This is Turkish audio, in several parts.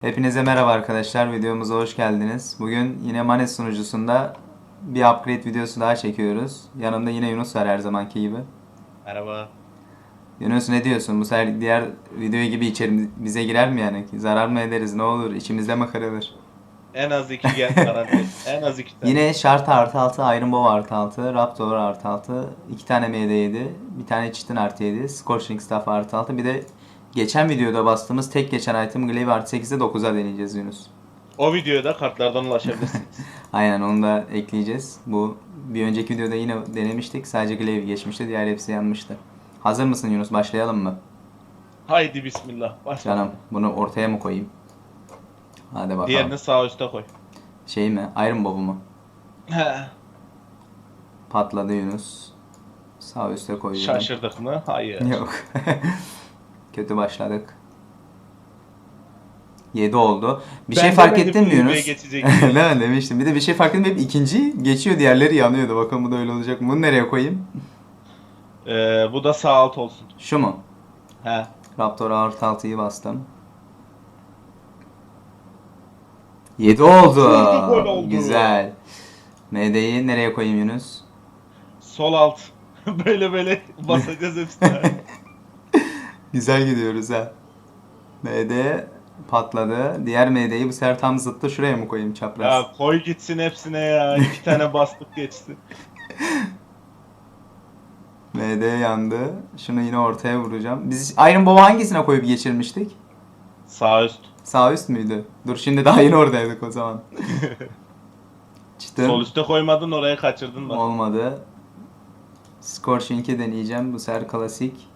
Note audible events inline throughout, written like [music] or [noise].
Hepinize merhaba arkadaşlar. Videomuza hoş geldiniz. Bugün yine Manes sunucusunda bir upgrade videosu daha çekiyoruz. Yanımda yine Yunus var her zamanki gibi. Merhaba. Yunus ne diyorsun? Bu sefer diğer video gibi içeri bize girer mi yani? Zarar mı ederiz? Ne olur? İçimizde mi kırılır? En az iki gel garanti. [laughs] en az iki tane. Yine Shard artı 6, Iron Bow artı 6, Raptor artı 6, 2 tane MD7, bir tane Chitin artı 7, Scorching Staff artı 6, bir de geçen videoda bastığımız tek geçen item Glaive artı 8'de 9'a deneyeceğiz Yunus. O videoya da kartlardan ulaşabilirsiniz. [laughs] Aynen onu da ekleyeceğiz. Bu bir önceki videoda yine denemiştik. Sadece Glaive geçmişti. Diğer hepsi yanmıştı. Hazır mısın Yunus? Başlayalım mı? Haydi bismillah. Başla. Canım bunu ortaya mı koyayım? Hadi bakalım. Diğerini sağ üstte koy. Şey mi? Iron Bob'u mu? He. Patladı Yunus. Sağ üstte koyuyorum. Şaşırdık mı? Hayır. Yok. [laughs] Kötü başladık. 7 oldu. Bir Ben şey fark ettin mi Yunus? Mi? [laughs] Demiştim. Bir de bir şey fark ettim. Hep ikinci geçiyor. Diğerleri yanıyordu. Bakalım bu da öyle olacak mı? Bunu nereye koyayım? Ee, bu da sağ alt olsun. Şu mu? He. Raptor artı 6'yı bastım. 7 oldu. Oldu. Güzel. MD'yi nereye koyayım Yunus? Sol alt. [laughs] böyle böyle basacağız hepsine. [laughs] Güzel gidiyoruz ha. MD patladı. Diğer MD'yi bu sefer tam zıttı. Şuraya mı koyayım çapraz? ya koy gitsin hepsine ya. İki tane [laughs] bastık geçsin. MD yandı. Şunu yine ortaya vuracağım. Biz Iron Bow'u hangisine koyup geçirmiştik? Sağ üst. Sağ üst müydü? Dur şimdi daha yeni oradaydık o zaman. [laughs] Çıtım. Sol üste koymadın oraya kaçırdın bak. Olmadı. Scorching'i deneyeceğim. Bu sefer klasik.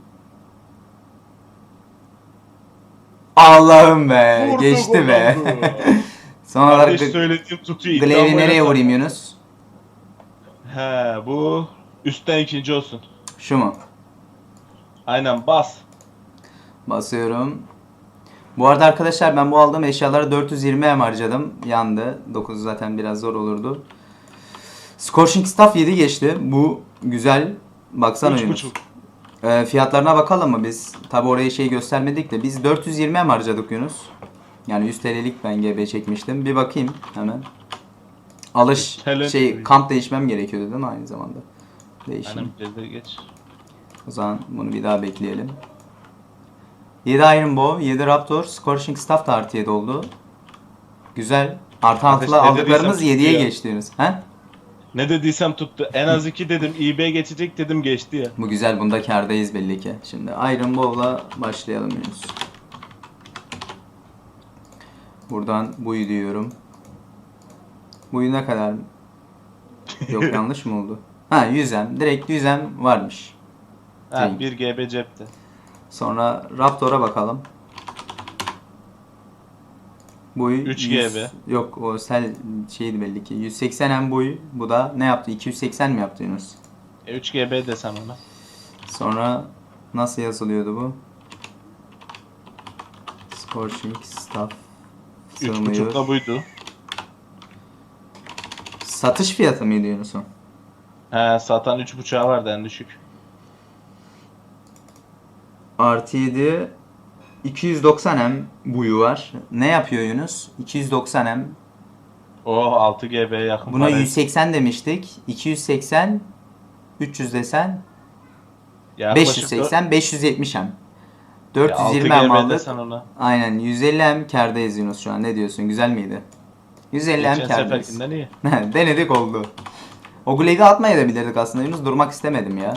Allah'ım be. Vurdu, geçti gol be. [laughs] Son olarak Kardeş söylediğim tutuyor. Glaive'i nereye vurayım Yunus? He bu üstten ikinci olsun. Şu mu? Aynen bas. Basıyorum. Bu arada arkadaşlar ben bu aldığım eşyalara 420 M harcadım. Yandı. 9 zaten biraz zor olurdu. Scorching Staff 7 geçti. Bu güzel. Baksana Üç Yunus. buçuk. Ee, fiyatlarına bakalım mı biz? Tabi oraya şey göstermedik de biz 420 M harcadık Yunus. Yani 100 TL'lik ben GB çekmiştim. Bir bakayım hemen. Alış TL şey mi? kamp değişmem gerekiyordu değil mi aynı zamanda? Değişim. Aynen geç. O zaman bunu bir daha bekleyelim. 7 Iron Bow, 7 Raptor, Scorching Staff da artı 7 oldu. Güzel. Artı ne aldıklarımız dediysem 7'ye tuttu ya. geçti Yunus. He? Ne dediysem tuttu. En az iki dedim. İB geçecek dedim geçti ya. Bu güzel. Bunda kardayız belli ki. Şimdi Iron Bow'la başlayalım Yunus. Buradan buyu diyorum. Buyu ne kadar? Yok [laughs] yanlış mı oldu? Ha 100M. Direkt 100M varmış. Ha, Şey. 1 GB cepte. Sonra Raptor'a bakalım. Boyu 3 100 GB. Yok o sel şeydi belli ki. 180 M boyu. Bu da ne yaptı? 280 mi yaptı Yunus? E, 3 GB desem ona. Sonra nasıl yazılıyordu bu? Scorching Staff 3.5 sığmıyor. da buydu. Satış fiyatı mıydı Yunus'un? He satan 3.5'a vardı en düşük. Artı 7 290 M buyu var. Ne yapıyor Yunus? 290 M O 6 GB'ye yakın. Buna para. 180 demiştik. 280 300 desen Yaklaşık 580 570 M. dört- 420 Ya, 6 M GB aldık. Aynen 150 M kardayız Yunus şu an. Ne diyorsun? Güzel miydi? 150 M Geçen kardayız. seferkinden iyi. [laughs] Denedik oldu. O Glade'i atmaya da bilirdik aslında Yunus. Durmak istemedim ya.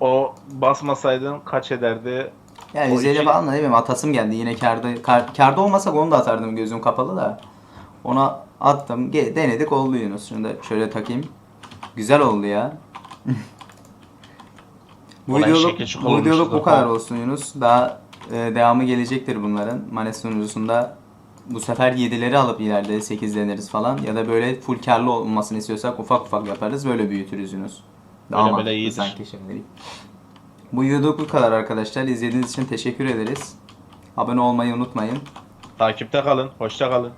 O basmasaydın kaç ederdi? Ya O 150 iki- falan da ne bileyim atasım geldi. Yine karda, kar, karda olmasak onu da atardım gözüm kapalı da. Ona attım. Ge- denedik oldu Yunus. Şunu da şöyle takayım. Güzel oldu ya. bu Ulan videoluk, bu olmuşuz videoluk bu da. kadar olsun Yunus. Daha e, devamı gelecektir bunların. Manes sunucusunda bu sefer 7'leri alıp ileride 8 deneriz falan. Ya da böyle full karlı olmasını istiyorsak ufak ufak yaparız. Böyle büyütürüz Yunus. Daha Böyle mantıklı böyle iyidir. sanki şimdilik. Bu videoluk bu kadar arkadaşlar. İzlediğiniz için teşekkür ederiz. Abone olmayı unutmayın. Takipte kalın. Hoşça kalın.